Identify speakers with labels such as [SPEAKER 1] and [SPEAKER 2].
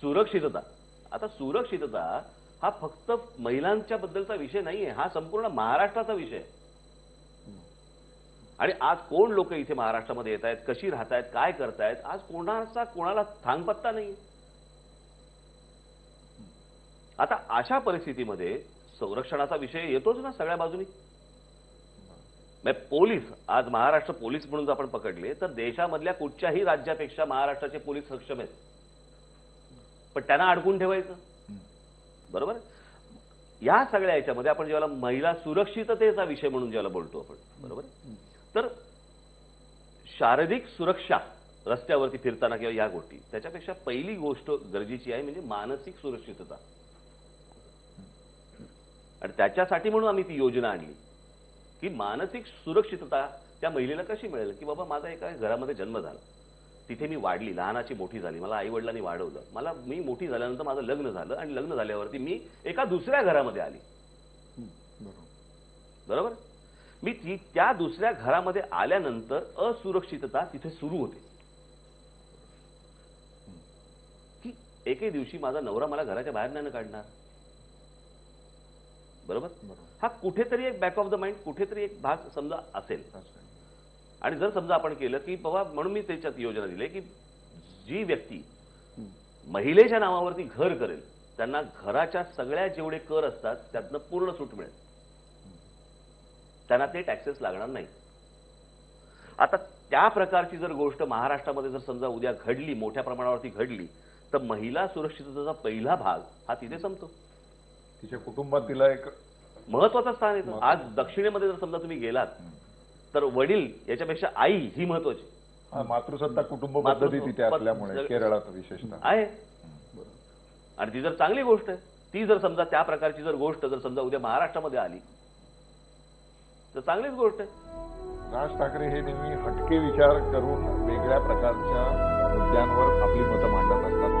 [SPEAKER 1] सुरक्षितता. आता सुरक्षितता हा फक्त महिलांच्या बद्दलचा विषय नाहीये हा संपूर्ण महाराष्ट्राचा विषय. आहे आणि आज कोण लोक इथे महाराष्ट्रामध्ये येत आहेत कशी राहत आहेत काय करतायत आज कोणाचा कोणाला थांगपत्ता नाही आता अशा परिस्थितीमध्ये संरक्षणाचा विषय येतोच ना सगळ्या बाजूनी. पोलीस आज महाराष्ट्र पोलीस म्हणून जर आपण पकडले तर देशामधल्या कुठच्याही राज्यापेक्षा महाराष्ट्राचे पोलीस सक्षम आहेत. पण त्यांना अडकून ठेवायचं. बरोबर? या सगळ्या याच्यामध्ये आपण जेव्हा महिला सुरक्षिततेचा विषय म्हणून ज्याला बोलतो आपण बरोबर? तर शारीरिक सुरक्षा रस्त्यावरती फिरताना किंवा या गोष्टी त्याच्यापेक्षा पहिली गोष्ट गरजेची आहे म्हणजे मानसिक सुरक्षितता. आणि त्याच्यासाठी म्हणून आम्ही ती योजना आणली की मानसिक सुरक्षितता त्या महिलेला कशी मिळेल की बाबा माझा एका घरामध्ये जन्म झाला. तिथे मी वाढली लहानाची मोठी झाली मला आई वडिलांनी वाढवलं. मला मी मोठी झाल्यानंतर माझं लग्न झालं आणि लग्न झाल्यावरती मी एका दुसऱ्या घरामध्ये आली.
[SPEAKER 2] बरोबर.
[SPEAKER 1] मी ती त्या दुसऱ्या घरामध्ये आल्यानंतर असुरक्षितता तिथे सुरू होते. की एके दिवशी माझा नवरा मला घराच्या बाहेर नाही ना काढणार? बरोबर? हा कुठेतरी एक बॅक ऑफ द माइंड कुठेतरी एक भाग समजा असेल. आणि जर समजा आपण केलं की बाबा म्हणून मी त्याच्यात योजना दिली की जी व्यक्ती महिलेच्या नावावरती घर करेल त्यांना घराच्या सगळ्या जेवढे कर असतात त्यातनं पूर्ण सूट मिळेल. त्यांना ते टॅक्सेस लागणार नाही. आता त्या प्रकारची जर गोष्ट महाराष्ट्रामध्ये जर समजा उद्या घडली मोठ्या प्रमाणावरती घडली तर महिला सुरक्षिततेचा पहिला भाग हा तिथे संपतो.
[SPEAKER 2] तिच्या कुटुंबात तिला एक
[SPEAKER 1] महत्वाचं स्थान येतं आज दक्षिणेमध्ये जर समजा तुम्ही गेलात तर वडील याच्यापेक्षा आई ही महत्वाची.
[SPEAKER 2] मातृसत्ता कुटुंब पद्धती तिथे असल्यामुळे केरळात विशेषतः.
[SPEAKER 1] आहे. आणि ती जर चांगली गोष्ट आहे ती जर समजा त्या प्रकारची जर गोष्ट जर समजा उद्या महाराष्ट्रामध्ये आली तर चांगलीच गोष्ट आहे.
[SPEAKER 2] राज ठाकरे हे नेहमी हटके विचार करून वेगळ्या प्रकारच्या मुद्द्यांवर आपली मतं मांडत असतात.